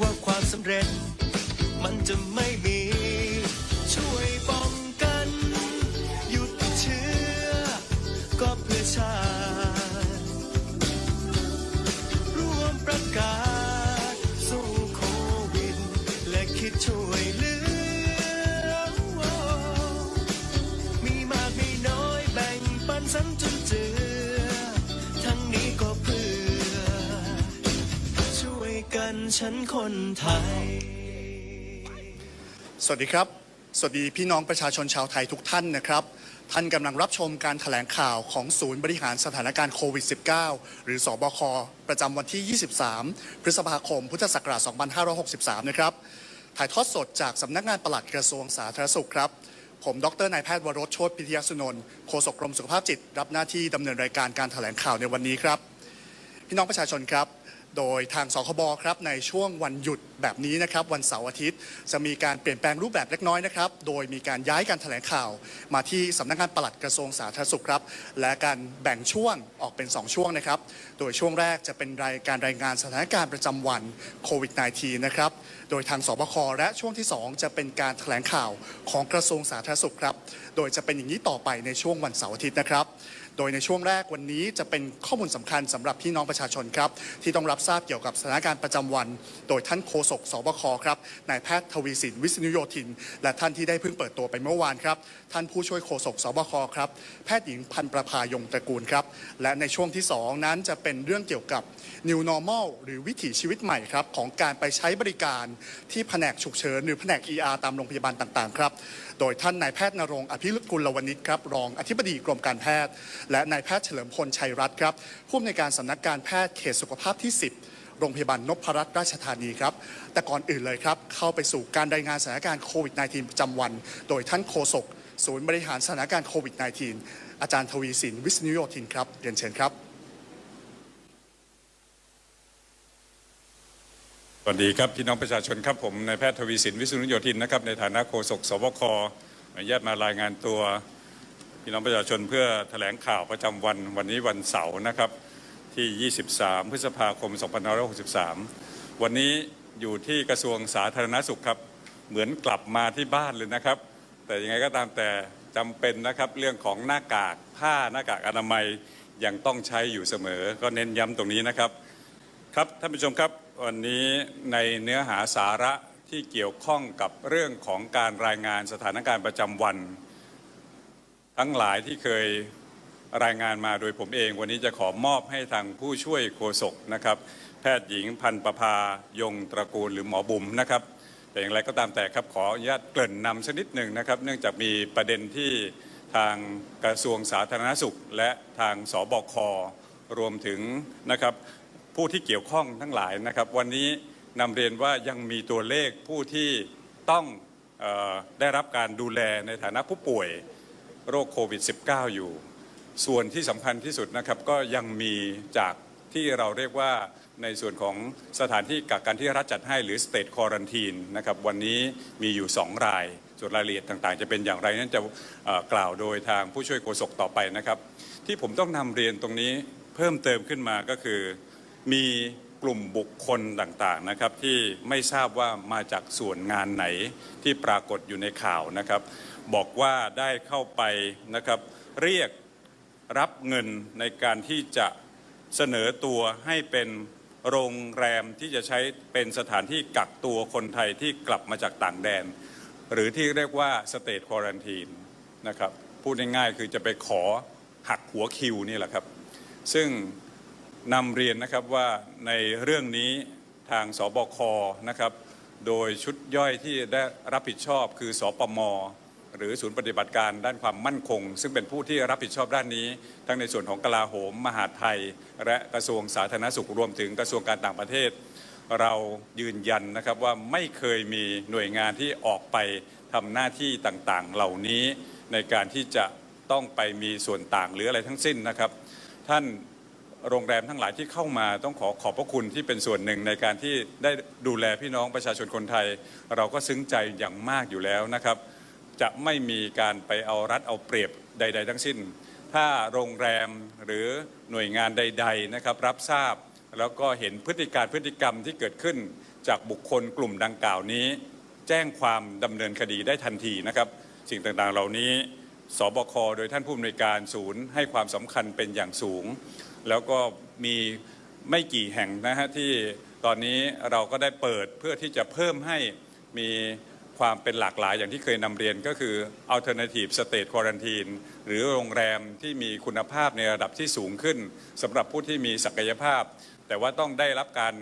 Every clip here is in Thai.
ว่าความสำเร็จ มันจะไม่ ฉันคนไทย สวัสดีครับ สวัสดีพี่น้องประชาชนชาวไทยทุกท่านนะครับ ท่านกำลังรับชมการถแถลงข่าวของศูนย์บริหารสถานการณ์โควิด -19 หรือสอบค ประจำวันที่ 23 พฤษภาคม พุทธศักราช 2563 นะครับ ถ่ายทอดสดจากสำนักงานปลัดกระทรวงสาธารณสุขครับผม ดรนายแพทย์วรสโชติพิทยสุนนท์โฆษกกรมสุขภาพจิต รับหน้าที่ดำเนินรายการการถแถลงข่าวในวันนี้ครับ พี่น้องประชาชนครับ โดยทางสคบครับในช่วงวันหยุดแบบนี้นะครับ วันเสาร์อาทิตย์ จะมีการเปลี่ยนแปลงรูปแบบเล็กน้อยนะครับ โดยมีการย้ายการแถลงข่าว มาที่สำนักงานปลัดกระทรวงสาธารณสุขครับ และการแบ่งช่วงออกเป็น 2 ช่วงนะครับ โดยช่วงแรกจะเป็นรายการรายงานสถานการณ์ประจำวันโควิด -19 นะครับ โดยทางสบคและช่วงที่ 2 จะเป็นการแถลงข่าวของกระทรวงสาธารณสุขครับ โดยจะเป็นอย่างนี้ต่อไปในช่วงวันเสาร์อาทิตย์นะครับ โดยในช่วงแรกวันนี้จะเป็นข้อมูลสำคัญสำหรับพี่น้องประชาชนครับ ที่ต้องรับทราบเกี่ยวกับสถานการณ์ประจำวัน โดยท่านโฆษกสบคครับนายแพทย์ทวีสินวิษณุโยธิน และท่านที่ได้เพิ่งเปิดตัวไปเมื่อวานครับ ท่านผู้ช่วยโฆษกสบคครับแพทย์หญิงพันประภายงตระกูลครับ และในช่วงที่ 2 นั้นจะเป็นเรื่องเกี่ยวกับ New Normal หรือวิถีชีวิตใหม่ครับของการไปใช้บริการที่แผนกฉุกเฉินหรือแผนก ER ตามโรงพยาบาลต่างๆครับ โดยท่านนายแพทย์นรงอภิรุตกุลวณิชครับรองอธิบดีกรมการแพทย์และนายแพทย์เฉลิมพลชัยรัตน์ครับผู้อำนวยการสำนักการแพทย์เขตสุขภาพที่ 10 โรงพยาบาลนพรัตน์ราชธานีครับ แต่ก่อนอื่นเลยครับ เข้าไปสู่การรายงานสถานการณ์โควิด -19 ประจำวัน โดยท่านโฆษกศูนย์บริหารสถานการณ์โควิด -19 อาจารย์ทวีสินวิษณุโยธินครับเรียนเชิญครับสวัสดีครับพี่น้องประชาชนครับผมนายแพทย์ทวีสินวิษณุโยธินนะครับในฐานะโฆษกสบคอนุญาตมารายงานตัว พี่น้องประชาชนเพื่อแถลงข่าวประจำวันวันนี้วันเสาร์นะครับที่ 23 พฤษภาคม 2563 วันนี้อยู่ที่กระทรวงสาธารณสุขครับ เหมือนกลับมาที่บ้านเลยนะครับ แต่ยังไงก็ตามแต่จำเป็นนะครับเรื่องของหน้ากากผ้าหน้ากากอนามัยยังต้องใช้อยู่เสมอ ก็เน้นย้ำตรงนี้นะครับครับท่านผู้ชมครับวันนี้ในเนื้อหาสาระที่เกี่ยวข้องกับเรื่องของการรายงานสถานการณ์ประจำวัน ทั้งหลายที่เคยรายงานมาโดยผมเอง วันนี้จะขอมอบให้ทางผู้ช่วยโฆษกนะครับ แพทย์หญิงพันประภายงตระกูลหรือหมอบุ๋มนะครับ แต่อย่างไรก็ตามแต่ครับขออนุญาตเกริ่นนำสักนิดหนึ่งนะครับ เนื่องจากมีประเด็นที่ทางกระทรวงสาธารณสุข และทางสบครวมถึงนะครับผู้ที่เกี่ยวข้องทั้งหลายนะครับ วันนี้นำเรียนว่ายังมีตัวเลขผู้ที่ต้องออได้รับการดูแลในฐานะผู้ป่วย โรคโควิด -19 อยู่ ส่วนที่สำคัญที่สุดนะครับก็ยังมีจากที่เราเรียกว่าในส่วนของสถานที่กักกันที่รัฐจัดให้หรือ state quarantine นะครับวันนี้มีอยู่ 2 ราย ส่วนรายละเอียดต่างๆ จะเป็นอย่างไรนั้นจะกล่าวโดยทางผู้ช่วยโฆษกต่อไปนะครับ ที่ผมต้องนำเรียนตรงนี้เพิ่มเติมขึ้นมาก็คือ มีกลุ่มบุคคลต่างๆนะครับที่ไม่ทราบว่ามาจากส่วนงานไหนที่ปรากฏอยู่ในข่าวนะครับ บอกว่าได้เข้าไปนะครับเรียกรับเงินในการที่จะเสนอตัวให้เป็นโรงแรมที่จะใช้เป็นสถานที่กักตัวคนไทยที่กลับมาจากต่างแดน หรือที่เรียกว่าสเต e ควอรันทีนนะครับพูดง่ายๆคือจะไปขอหักหัวคิวนี่แหละครับ ซึ่งนำเรียนนะครับว่าในเรื่องนี้ทางสบคนะครับ โดยชุดย่อยที่ได้รับผิดชอบคือสปม หรือศูนย์ปฏิบัติการด้านความมั่นคง ซึ่งเป็นผู้ที่รับผิดชอบด้านนี้ ทั้งในส่วนของกลาโหม มหาไทย และกระทรวงสาธารณสุขรวมถึงกระทรวงการต่างประเทศ เรายืนยันนะครับว่าไม่เคยมีหน่วยงานที่ออกไปทำหน้าที่ต่างๆ เหล่านี้ในการที่จะต้องไปมีส่วนต่างหรืออะไรทั้งสิ้นนะครับ ท่านโรงแรมทั้งหลายที่เข้ามาต้องขอขอบพระคุณที่เป็นส่วนหนึ่งในการที่ได้ดูแลพี่น้องประชาชนคนไทย เราก็ซึ้งใจอย่างมากอยู่แล้วนะครับ จะไม่มีการไปเอารัดเอาเปรียบใด ๆ ทั้งสิ้น ถ้าโรงแรมหรือหน่วยงานใด ๆนะครับ รับทราบแล้วก็เห็นพฤติการพฤติกรรมที่เกิดขึ้น จากบุคคลกลุ่มดังกล่าวนี้ แจ้งความดำเนินคดีได้ทันทีนะครับ สิ่งต่างๆเหล่านี้สบคโดยท่านผู้อำนวยการศูนย์ให้ความสำคัญเป็นอย่างสูง แล้วก็มีไม่กี่แห่งนะฮะที่ตอนนี้เราก็ได้เปิดเพื่อที่จะเพิ่มให้มี ความเป็นหลากหลายอย่างที่เคยนำเรียนก็คือ alternative state quarantine หรือโรงแรมที่มีคุณภาพในระดับที่สูงขึ้นสำหรับผู้ที่มีศักยภาพ แต่ว่าต้องได้รับการ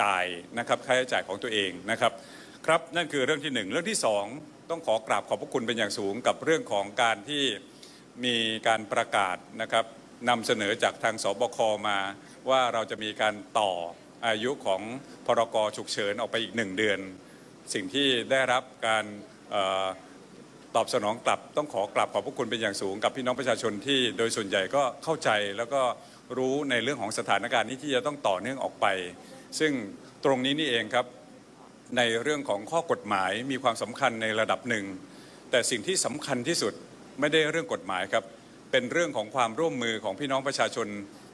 จ่ายนะครับค่าใช้จ่ายของตัวเองนะครับครับนั่นคือเรื่องที่หนึ่งเรื่องที่สองต้องขอกราบขอบพระคุณเป็นอย่างสูงกับเรื่องของการที่มีการประกาศนะครับนำเสนอจากทางสบคมาว่าเราจะมีการต่ออายุของพรกฉุกเฉินออกไปอีกหนึ่งเดือน สิ่งที่ได้รับการออตอบสนองกลับต้องขอกราบขอบพระคุณเป็นอย่างสูงกับพี่น้องประชาชนที่โดยส่วนใหญ่ก็เข้าใจแล้วก็รู้ในเรื่องของสถานการณ์นี้ที่จะต้องต่อเนื่องออกไป ซึ่งตรงนี้นี่เองครับในเรื่องของข้อกฎหมายมีความสำคัญในระดับหนึ่ง แต่สิ่งที่สำคัญที่สุดไม่ได้เรื่องกฎหมายครับ เป็นเรื่องของความร่วมมือของพี่น้องประชาชน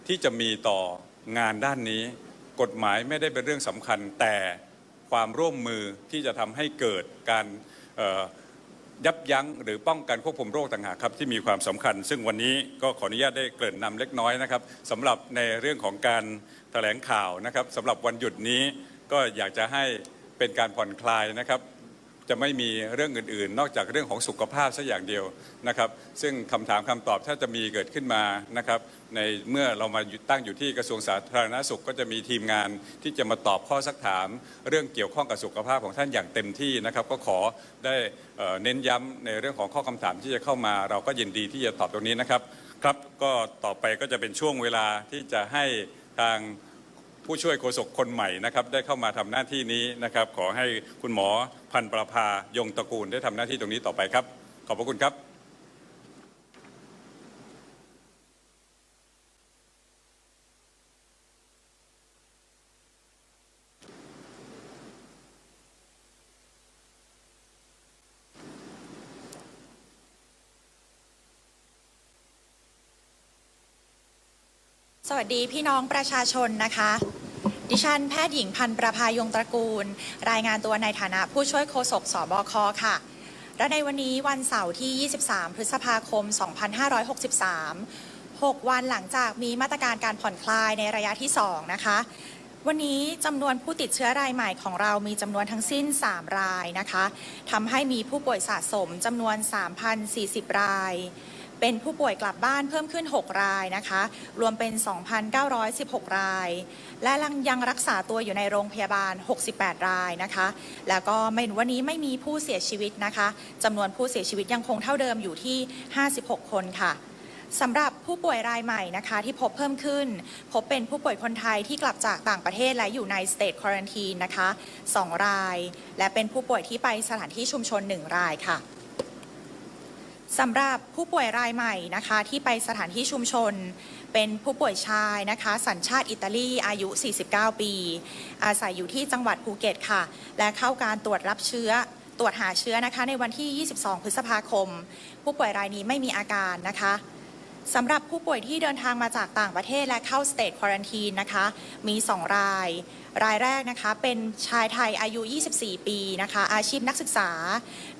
ที่จะมีต่องานด้านนี้ กฎหมายไม่ได้เป็นเรื่องสำคัญแต่ ความร่วมมือที่จะทำให้เกิดการยับยั้งหรือป้องกันควบคุมโรคต่างหากครับที่มีความสำคัญ ซึ่งวันนี้ก็ขออนุญาตได้เกริ่นนำเล็กน้อยนะครับสำหรับในเรื่องของการแถลงข่าวนะครับสำหรับวันหยุดนี้ก็อยากจะให้เป็นการผ่อนคลายนะครับ จะไม่มีเรื่องอื่นๆ นอกจากเรื่องของสุขภาพสักอย่างเดียวนะครับ ซึ่งคำถามคำตอบถ้าจะมีเกิดขึ้นมานะครับในเมื่อเรามาตั้งอยู่ที่กระทรวงสาธารณสุขก็จะมีทีมงานที่จะมาตอบข้อสักถาม เรื่องเกี่ยวข้องกับสุขภาพของท่านอย่างเต็มที่นะครับ ก็ขอได้เอ่อเน้นย้ำในเรื่องของข้อคำถามที่จะเข้ามา เราก็ยินดีที่จะตอบตรงนี้นะครับครับก็ต่อไปก็จะเป็นช่วงเวลาที่จะให้ทาง ผู้ช่วยโฆษกคนใหม่นะครับได้เข้ามาทำหน้าที่นี้นะครับ ขอให้คุณหมอพันประภายงตระกูลได้ทำหน้าที่ตรงนี้ต่อไปครับ ขอบพระคุณครับสวัสดีพี่น้องประชาชนนะคะ ดิฉันแพทย์หญิงพันธ์ประภายงตระกูล รายงานตัวในฐานะผู้ช่วยโฆษกสบคค่ะ และในวันนี้วันเสาร์ที่ 23 พฤษภาคม 2563 6 วันหลังจากมีมาตรการการผ่อนคลายในระยะที่ 2 นะคะ วันนี้จำนวนผู้ติดเชื้อรายใหม่ของเรามีจำนวนทั้งสิ้น 3 รายนะคะทำให้มีผู้ป่วยสะสมจำนวน 3,040 ราย เป็นผู้ป่วยกลับบ้านเพิ่มขึ้น 6 รายนะคะ รวมเป็น 2,916 ราย และยังรักษาตัวอยู่ในโรงพยาบาล 68 รายนะคะ แล้วก็ไม่วันนี้ไม่มีผู้เสียชีวิตนะคะจำนวนผู้เสียชีวิตยังคงเท่าเดิมอยู่ที่ 56 คนค่ะสำหรับผู้ป่วยรายใหม่นะคะที่พบเพิ่มขึ้น พบเป็นผู้ป่วยคนไทยที่กลับจากต่างประเทศและอยู่ใน state quarantine นะคะ 2 ราย และเป็นผู้ป่วยที่ไปสถานที่ชุมชน 1 รายค่ะ สำหรับผู้ป่วยรายใหม่นะคะที่ไปสถานที่ชุมชน เป็นผู้ป่วยชายนะคะ สัญชาติอิตาลีอายุ 49 ปี อาศัยอยู่ที่จังหวัดภูเก็ตค่ะ และเข้าการตรวจรับเชื้อตรวจหาเชื้อนะคะในวันที่ 22 พฤษภาคม ผู้ป่วยรายนี้ไม่มีอาการนะคะ สำหรับผู้ป่วยที่เดินทางมาจากต่างประเทศและเข้า State Quarantine นะคะ มี 2 ราย รายแรกนะคะเป็นชายไทยอายุ 24 ปีนะคะ อาชีพนักศึกษา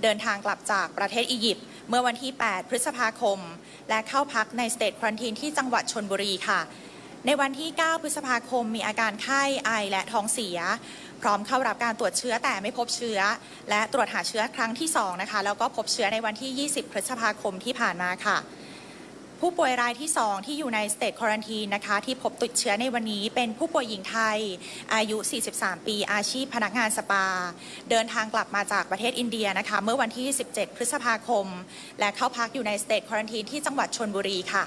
เดินทางกลับจากประเทศอียิปต์เมื่อวันที่ 8 พฤษภาคม และเข้าพักใน State Quarantine ที่จังหวัดชนบุรีค่ะ ในวันที่ 9 พฤษภาคม มีอาการไข้ไอและท้องเสีย พร้อมเข้ารับการตรวจเชื้อแต่ไม่พบเชื้อ และตรวจหาเชื้อครั้งที่2นะคะแล้วก็พบเชื้อในวันที่ 20 พฤษภาคมที่ผ่านมาค่ะ ผู้ป่วยรายที่ 2 ที่อยู่ในสเต e ควอนตีนะคะ ที่พบติดเชื้อในวันนี้เป็นผู้ป่วยหญิงไทย อายุ 43 ปี อาชีพพนักงานสปา เดินทางกลับมาจากประเทศอินเดียนะคะ เมื่อวันที่ 17 พฤษภาคม และเข้าพักอยู่ในสเต e ควอนตีที่จังหวัดชนบุรีค่ะ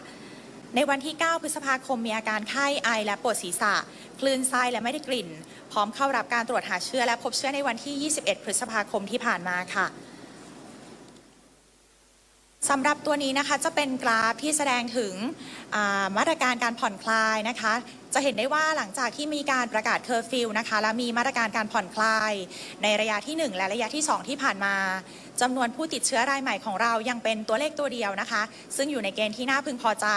ในวันที่ 9 พฤษภาคม มีอาการไข้ไอและปวดศีรษะ คลื่นไส้และไม่ได้กลิ่น พร้อมเข้ารับการตรวจหาเชื้อและพบเชื้อในวันที่ 21 พฤษภาคมที่ผ่านมาค่ะ สำหรับตัวนี้นะคะจะเป็นกราฟที่แสดงถึงมาตรการการผ่อนคลายนะคะ จะเห็นได้ว่าหลังจากที่มีการประกาศเคอร์ฟิวนะคะและมีมาตรการการผ่อนคลาย ในระยะที่ 1 และระยะที่ 2 ที่ผ่านมาจำนวนผู้ติดเชื้อรายใหม่ของเรายังเป็นตัวเลขตัวเดียวนะคะ ซึ่งอยู่ในเกณฑ์ที่น่าพึงพอใจ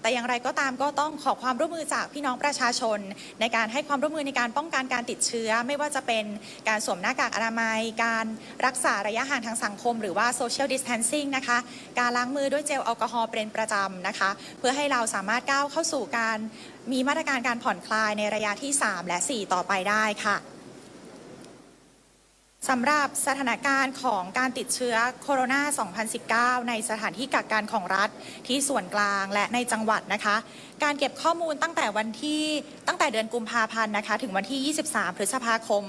แต่อย่างไรก็ตามก็ต้องขอความร่วมมือจากพี่น้องประชาชน ในการให้ความร่วมมือในการป้องกันการติดเชื้อ ไม่ว่าจะเป็นการสวมหน้ากากอนามัย การรักษาระยะห่างทางสังคม หรือว่า social distancing นะคะ การล้างมือด้วยเจลแอลกอฮอล์เป็นประจำนะคะ เพื่อให้เราสามารถก้าวเข้าสู่การมีมาตรการการผ่อนคลายในระยะที่ 3 และ 4 ต่อไปได้ค่ะ สำหรับสถานการณ์ของการติดเชื้อโคโรนา 2019 ในสถานที่กักกันของรัฐที่ส่วนกลางและในจังหวัดนะคะ การเก็บข้อมูลตั้งแต่วันที่ตั้งแต่เดือนกุมภาพันธ์นะคะ ถึงวันที่ 23 พฤษภาคม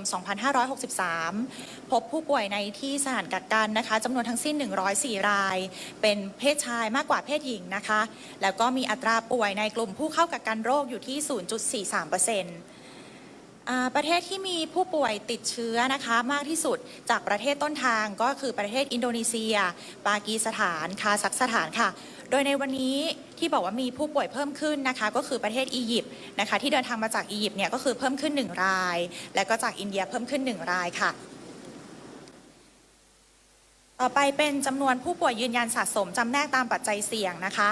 2563 พบผู้ป่วยในที่สถานกักกันนะคะจำนวนทั้งสิ้น 104 ราย เป็นเพศชายมากกว่าเพศหญิงนะคะ แล้วก็มีอัตราป่วยในกลุ่มผู้เข้ากักกันโรคอยู่ที่ 0.43%อ่า ประเทศที่มีผู้ป่วยติดเชื้อนะคะมากที่สุดจากประเทศต้นทางก็คือประเทศอินโดนีเซีย ปากีสถาน คาซัคสถานค่ะ โดยในวันนี้ที่บอกว่ามีผู้ป่วยเพิ่มขึ้นนะคะก็คือประเทศอียิปต์นะคะที่เดินทางมาจากอียิปต์เนี่ยก็คือเพิ่มขึ้น 1 ราย และก็จากอินเดียเพิ่มขึ้น 1 รายค่ะต่อไปเป็นจำนวนผู้ป่วยยืนยันสะสมจำแนกตามปัจจัยเสี่ยงนะคะ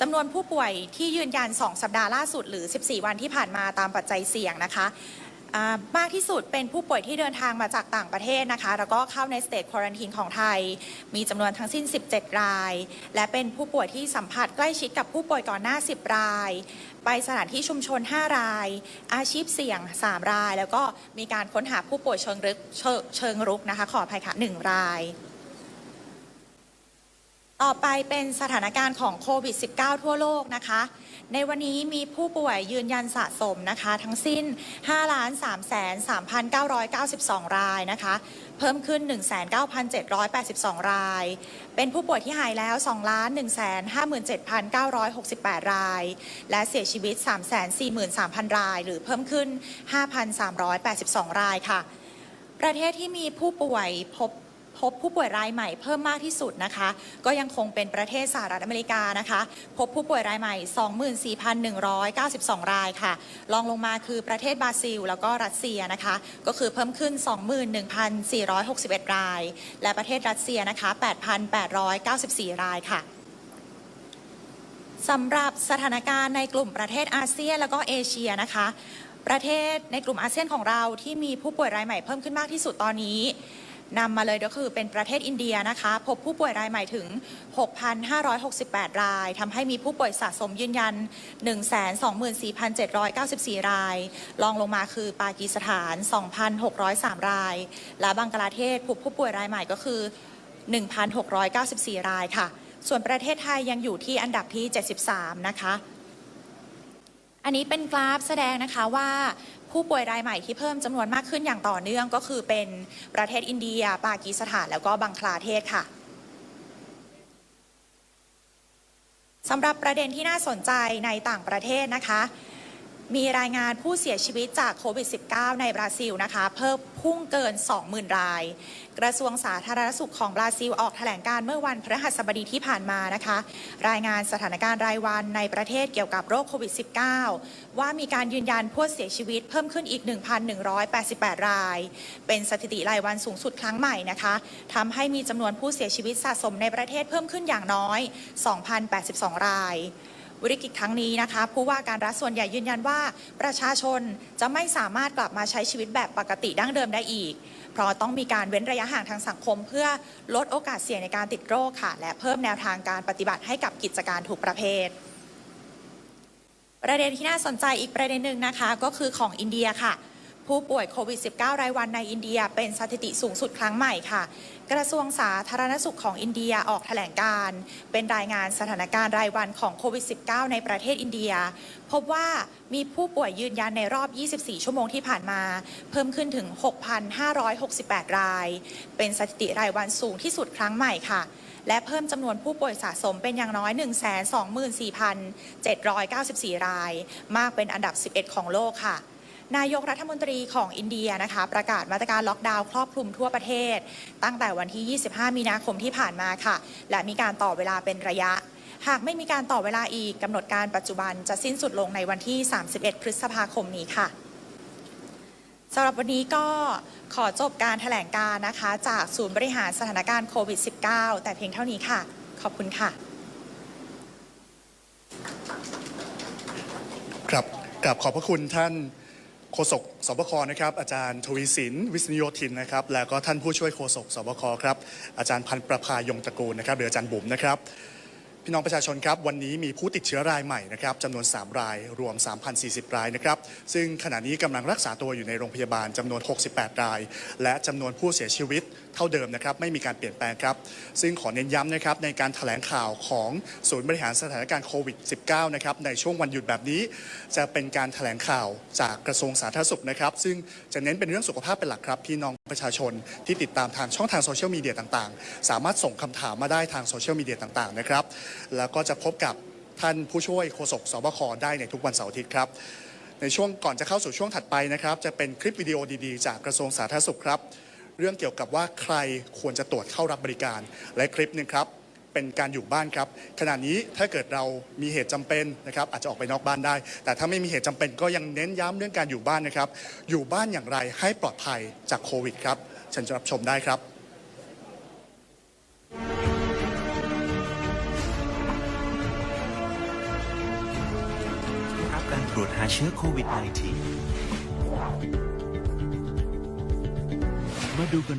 จำนวนผู้ป่วยที่ยืนยัน 2 สัปดาห์ล่าสุดหรือ 14 วันที่ผ่านมาตามปัจจัยเสี่ยงนะคะ อ่ามากที่สุดเป็นผู้ป่วยที่เดินทางมาจากต่างประเทศนะคะ แล้วก็เข้าในสเตจควอนตีนของไทย มีจำนวนทั้งสิ้น 17 ราย และเป็นผู้ป่วยที่สัมผัสใกล้ชิดกับผู้ป่วยก่อนหน้า 10 ราย ไปสถานที่ชุมชน 5 ราย อาชีพเสี่ยง 3 ราย แล้วก็มีการค้นหาผู้ป่วยเชิงรุกเชิงเชิงรุกนะคะ ขออภัยค่ะ1ราย ต่อไปเป็นสถานการณ์ของโควิด -19 ทั่วโลกนะคะ ในวันนี้มีผู้ป่วยยืนยันสะสมนะคะ ทั้งสิ้น 5 3 3 992 รายนะคะ เพิ่มขึ้น 19,782 ราย เป็นผู้ป่วยที่หายแล้ว 2 1 57,968 ราย และเสียชีวิต 343,000 ราย หรือเพิ่มขึ้น 5,382 รายค่ะ ประเทศที่มีผู้ป่วยพบ พบผู้ป่วยรายใหม่เพิ่มมากที่สุดนะคะ ก็ยังคงเป็นประเทศสหรัฐอเมริกานะคะ พบผู้ป่วยรายใหม่ 24,192 รายค่ะรองลงมาคือประเทศบราซิล แล้วก็รัสเซียนะคะ ก็คือเพิ่มขึ้น 21,461 ราย และประเทศรัสเซียนะคะ 8,894 รายค่ะสำหรับสถานการณ์ในกลุ่มประเทศอาเซียนแล้วก็เอเชียนะคะ ประเทศในกลุ่มอาเซียนของเราที่มีผู้ป่วยรายใหม่เพิ่มขึ้นมากที่สุดตอนนี้ นำมาเลยก็คือเป็นประเทศอินเดียนะคะ พบผู้ป่วยรายใหม่ถึง 6,568 รายทำให้มีผู้ป่วยสะสมยืนยัน 124,794 รายรองลงมาคือปากีสถาน 2,603 ราย และบังกลาเทศพบผู้ป่วยรายใหม่ก็คือ 1,694 รายค่ะ ส่วนประเทศไทยยังอยู่ที่อันดับที่ 73 นะคะอันนี้เป็นกราฟแสดงนะคะว่า ผู้ป่วยรายใหม่ที่เพิ่มจำนวนมากขึ้นอย่างต่อเนื่องก็คือเป็นประเทศอินเดีย ปากีสถานแล้วก็บังคลาเทศค่ะสำหรับประเด็นที่น่าสนใจในต่างประเทศนะคะ มีรายงานผู้เสียชีวิตจากโควิด -19 ในบราซิลนะคะ เพิ่มพุ่งเกิน 20,000 ราย กระทรวงสาธารณสุขของบราซิลออกแถลงการเมื่อวันพฤหัสบดีที่ผ่านมานะคะ รายงานสถานการณ์รายวันในประเทศเกี่ยวกับโรคโควิด -19 ว่ามีการยืนยันผู้เสียชีวิตเพิ่มขึ้นอีก 1,188 ราย เป็นสถิติรายวันสูงสุดครั้งใหม่นะคะทำให้มีจำนวนผู้เสียชีวิตสะสมในประเทศเพิ่มขึ้นอย่างน้อย 2,082 ราย วิกฤตครั้งนี้นะคะ ผู้ว่าการรัฐส่วนใหญ่ยืนยันว่า ประชาชนจะไม่สามารถกลับมาใช้ชีวิตแบบปกติดั้งเดิมได้อีก เพราะต้องมีการเว้นระยะห่างทางสังคม เพื่อลดโอกาสเสี่ยงในการติดโรคค่ะ และเพิ่มแนวทางการปฏิบัติให้กับกิจการทุกประเภทประเด็นที่น่าสนใจอีกประเด็นหนึ่งนะคะ ก็คือของอินเดียค่ะ ผู้ป่วยโควิด -19 รายวันในอินเดียเป็นสถิติสูงสุดครั้งใหม่ค่ะ กระทรวงสาธารณสุขของอินเดียออกแถลงการ เป็นรายงานสถานการณ์รายวันของโควิด -19 ในประเทศอินเดีย พบว่ามีผู้ป่วยยืนยันในรอบ 24 ชั่วโมงที่ผ่านมา เพิ่มขึ้นถึง 6,568 ราย เป็นสถิติรายวันสูงที่สุดครั้งใหม่ค่ะและเพิ่มจำนวนผู้ป่วยสะสมเป็นอย่างน้อย 124,794 ราย มากเป็นอันดับ 11 ของโลกค่ะ นายกรัฐมนตรีของอินเดียนะคะ ประกาศมาตรการล็อกดาวน์ครอบคลุมทั่วประเทศ ตั้งแต่วันที่ 25 มีนาคมที่ผ่านมาค่ะ และมีการต่อเวลาเป็นระยะ หากไม่มีการต่อเวลาอีกกำหนดการปัจจุบันจะสิ้นสุดลงในวันที่ 31 พฤษภาคมนี้ค่ะสำหรับวันนี้ก็ขอจบการแถลงการนะคะ จากศูนย์บริหารสถานการณ์โควิด -19 แต่เพียงเท่านี้ค่ะ ขอบคุณค่ะ ครับกราบขอบพระคุณท่าน โฆษกสบคนะครับอาจารย์ทวีสินวิษณุโยธินนะครับแล้วก็ท่านผู้ช่วยโฆษกสบคครับอาจารย์พันธ์ประภายงตระกูลนะครับหรืออาจารย์บุ๋มนะครับ พี่น้องประชาชนครับวันนี้มีผู้ติดเชื้อรายใหม่นะครับจำนวน 3 รายรวม 3,040 รายนะครับซึ่งขณะนี้กำลังรักษาตัวอยู่ในโรงพยาบาลจำนวน 68 ราย และจำนวนผู้เสียชีวิตเท่าเดิมนะครับไม่มีการเปลี่ยนแปลงครับ ซึ่งขอเน้นย้ำนะครับในการแถลงข่าวของศูนย์บริหารสถานการณ์โควิด -19 นะครับในช่วงวันหยุดแบบนี้ จะเป็นการแถลงข่าวจากกระทรวงสาธารณสุขนะครับ ซึ่งจะเน้นเป็นเรื่องสุขภาพเป็นหลักครับพี่น้องประชาชนที่ติดตามทางช่องทางโซเชียลมีเดียต่างๆ สามารถส่งคำถามมาได้ทางโซเชียลมีเดียต่างๆนะครับแล้วก็จะพบกับท่านผู้ช่วยโฆษกสบคได้ในทุกวันเสาร์อาทิตย์ครับ ในช่วงก่อนจะเข้าสู่ช่วงถัดไปนะครับ จะเป็นคลิปวิดีโอดีๆ จากกระทรวงสาธารณสุขครับ เรื่องเกี่ยวกับว่าใครควรจะตรวจเข้ารับบริการ และคลิปหนึงครับเป็นการอยู่บ้านครับขณะนี้ถ้าเกิดเรามีเหตุจำเป็นนะครับอาจจะออกไปนอกบ้านได้ แต่ถ้าไม่มีเหตุจำเป็นก็ยังเน้นย้ำเรื่องการอยู่บ้านนะครับ อยู่บ้านอย่างไรให้ปลอดภัยจากโควิดครับเชิญรับชมได้ครับ รวจหาเชื้อโควิด -19 มาดูกัน